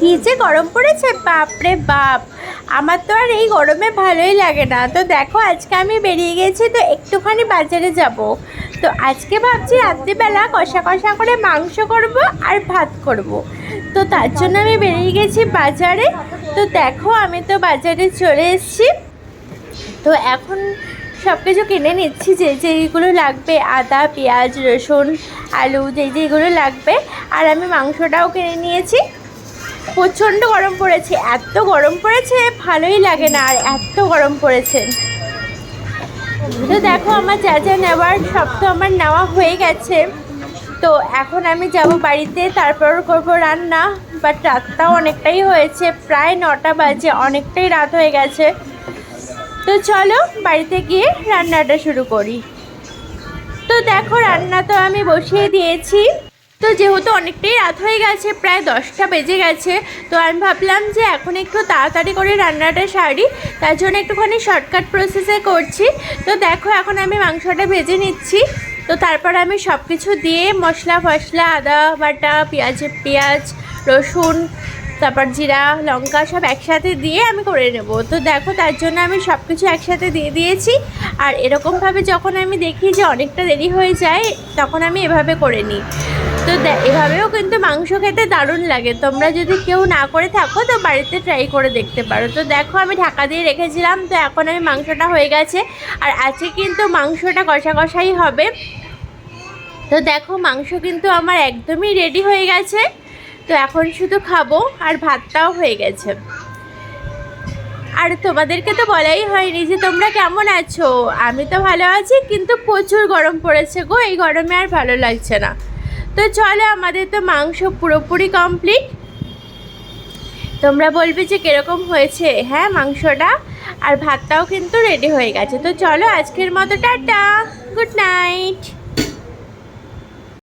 কি যে গরম পড়েছে, বাপরে বাপ। আমার তো আর এই গরমে ভালোই লাগে না। তো দেখো, আজকে আমি বেরিয়ে গেছি, তো একটুখানি বাজারে যাব। তো আজকে ভাবছি রাত্রিবেলা কষা কষা করে মাংস করব আর ভাত করব। তো তার জন্য আমি বেরিয়ে গেছি বাজারে। তো দেখো, আমি তো বাজারে চলে এসেছি। তো এখন সব কিছু কিনে নিচ্ছি, যে যেগুলো লাগবে, আদা, পেঁয়াজ, রসুন, আলু, যে যেগুলো লাগবে। আর আমি মাংসটাও কিনে নিয়েছি। প্রচণ্ড গরম পড়েছে, এত গরম পড়েছে, ভালোই লাগে না, আর এত গরম পড়েছে। তো দেখো, আমার যা যা নেওয়ার, সব তো আমার নেওয়া হয়ে গেছে। তো এখন আমি যাব বাড়িতে, তারপর করব রান্না বাট রাতটাও অনেকটাই হয়েছে, প্রায় নটা বাজে, অনেকটাই রাত হয়ে গেছে। তো চলো, বাড়িতে গিয়ে রান্নাটা শুরু করি। তো দেখো, রান্না তো আমি বসিয়ে দিয়েছি। তো যেহেতু অনেকটাই রাত হয়ে গেছে, প্রায় দশটা বেজে গেছে, তো আমি ভাবলাম যে এখন একটু তাড়াতাড়ি করে রান্নাটা সারি, তার জন্য একটুখানি শর্টকাট প্রসেসে করছি। তো দেখো এখন আমি মাংসটা ভেজে নিচ্ছি। তো তারপর আমি সব কিছু দিয়ে মশলা ফসলা, আদা বাটা, পেঁয়াজ পেঁয়াজ, রসুন, তারপর জিরা, লঙ্কা সব একসাথে দিয়ে আমি করে নেব। তো দেখো তার জন্য আমি সব কিছু একসাথে দিয়ে দিয়েছি। আর এরকমভাবে যখন আমি দেখি যে অনেকটা দেরি হয়ে যায়, তখন আমি এভাবে করে নিই। তো এভাবেও কিন্তু মাংস খেতে দারুণ লাগে। তোমরা যদি কেউ না করে থাকো, তো বাড়িতে ট্রাই করে দেখতে পারো। তো দেখো, আমি ঢাকা দিয়ে রেখেছিলাম, তো এখন আমি মাংসটা হয়ে গেছে। আর আজকে কিন্তু মাংসটা কষা কষাই হবে। তো দেখো, মাংস কিন্তু আমার একদমই রেডি হয়ে গেছে। তো এখন শুধু খাব, আর ভাতটাও হয়ে গেছে। আর তোমাদেরকে তো বলাই হয়নি যে তোমরা কেমন আছো। আমি তো ভালো আছি, কিন্তু প্রচুর গরম পড়েছে গো। এই গরমে আর ভালো লাগছে না। তো চলো, আমাদের তো মাংস পুরোপুরি কমপ্লিট তোমরা বলবে যে কীরকম হয়েছে। হ্যাঁ মাংসটা? আর ভাতটাও কিন্তু রেডি হয়ে গেছে। তো চলো, আজকের মতো টাটা। Good night